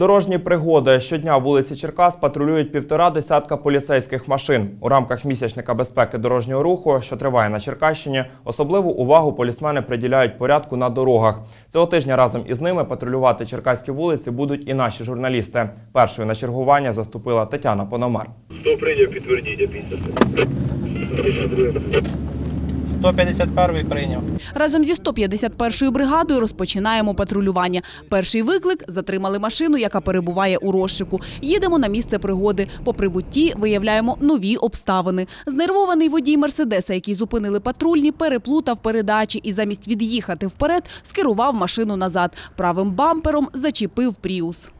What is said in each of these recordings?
Дорожні пригоди щодня вулиці Черкас патрулюють півтора десятка поліцейських машин. У рамках місячника безпеки дорожнього руху, що триває на Черкащині, особливу увагу полісмени приділяють порядку на дорогах. Цього тижня разом із ними патрулювати черкаські вулиці будуть і наші журналісти. Першою на чергування заступила Тетяна Пономар. Хто прийняв, підтвердіть, опісля. 151 прийняв. Разом зі 151-ю бригадою розпочинаємо патрулювання. Перший виклик – затримали машину, яка перебуває у розшику. Їдемо на місце пригоди. По прибутті виявляємо нові обставини. Знервований водій «Мерседеса», який зупинили патрульні, переплутав передачі і замість від'їхати вперед, скерував машину назад. Правим бампером зачепив «Пріус».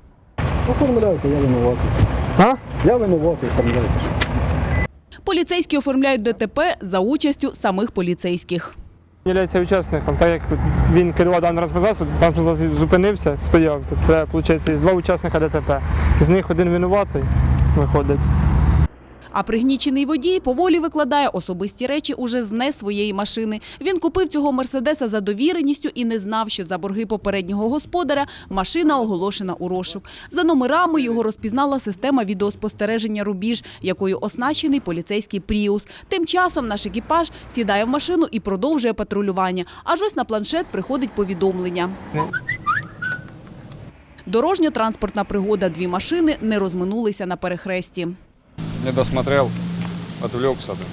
Оформляйте, я винуватий. А? Я винуватий, оформляйте. Поліцейські оформляють ДТП за участю самих поліцейських. Є учасником, так як він керував розпознавцем, транспорт засіб зупинився, стояв. Тобто, виходить, є два учасника ДТП. З них один винуватий виходить. А пригнічений водій поволі викладає особисті речі уже з не своєї машини. Він купив цього «Мерседеса» за довіреністю і не знав, що за борги попереднього господаря машина оголошена у розшук. За номерами його розпізнала система відеоспостереження «Рубіж», якою оснащений поліцейський «Пріус». Тим часом наш екіпаж сідає в машину і продовжує патрулювання. Аж ось на планшет приходить повідомлення. Дорожньо-транспортна пригода. Дві машини не розминулися на перехресті. Не досмотрел, отвлекся. Да.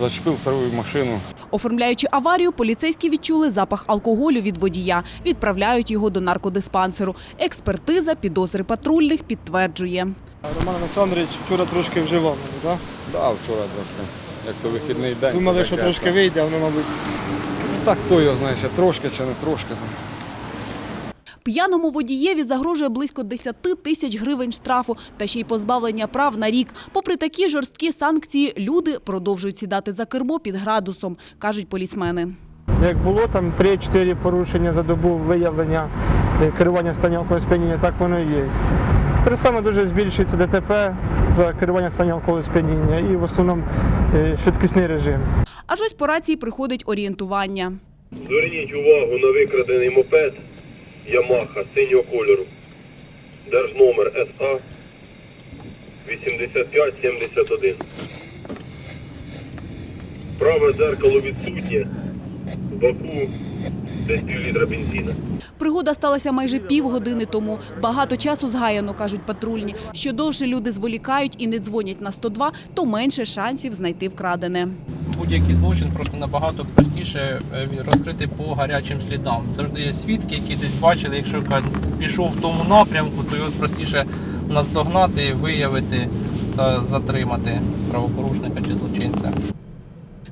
Зачепил вторую машину. Оформляючи аварію, поліцейські відчули запах алкоголю від водія. Відправляють його до наркодиспансеру. Експертиза підозри патрульних підтверджує. Роман Олександрович вчора трошки вживав, так? Да, вчора трошки. Як то вихідний день. Думали, що трошки вийде, а воно, мабуть. Ну, Так хто його знає, ще трошки чи не трошки. П'яному водієві загрожує близько 10 тисяч гривень штрафу та ще й позбавлення прав на рік. Попри такі жорсткі санкції, люди продовжують сідати за кермо під градусом, кажуть полісмени. Як було там 3-4 порушення за добу виявлення е, керування в стані алкогольного сп'яніння, так воно і є. Тепер саме дуже збільшується ДТП за керування в стані алкогольного сп'яніння і в основному е, швидкісний режим. Аж ось по рації приходить орієнтування. Зверніть увагу на викрадений мопед Ямаха синього кольору. Держномер СА 8571. Праве дзеркало відсутнє. В баку десь пів літра бензина. Пригода сталася майже півгодини тому. Багато часу згаяно, кажуть патрульні. Що довше люди зволікають і не дзвонять на 102, то менше шансів знайти вкрадене. Будь-який злочин просто набагато простіше е, розкрити по гарячим слідам. Завжди є свідки, які десь бачили, якщо пішов в тому напрямку, то його простіше наздогнати, виявити та затримати правопорушника чи злочинця.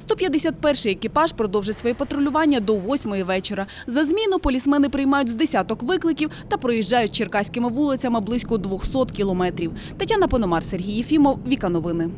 151-й екіпаж продовжить своє патрулювання до 8-ї вечора. За зміну полісмени приймають з десяток викликів та проїжджають черкаськими вулицями близько 200 кілометрів. Тетяна Пономар, Сергій Єфімов, Віка Новини.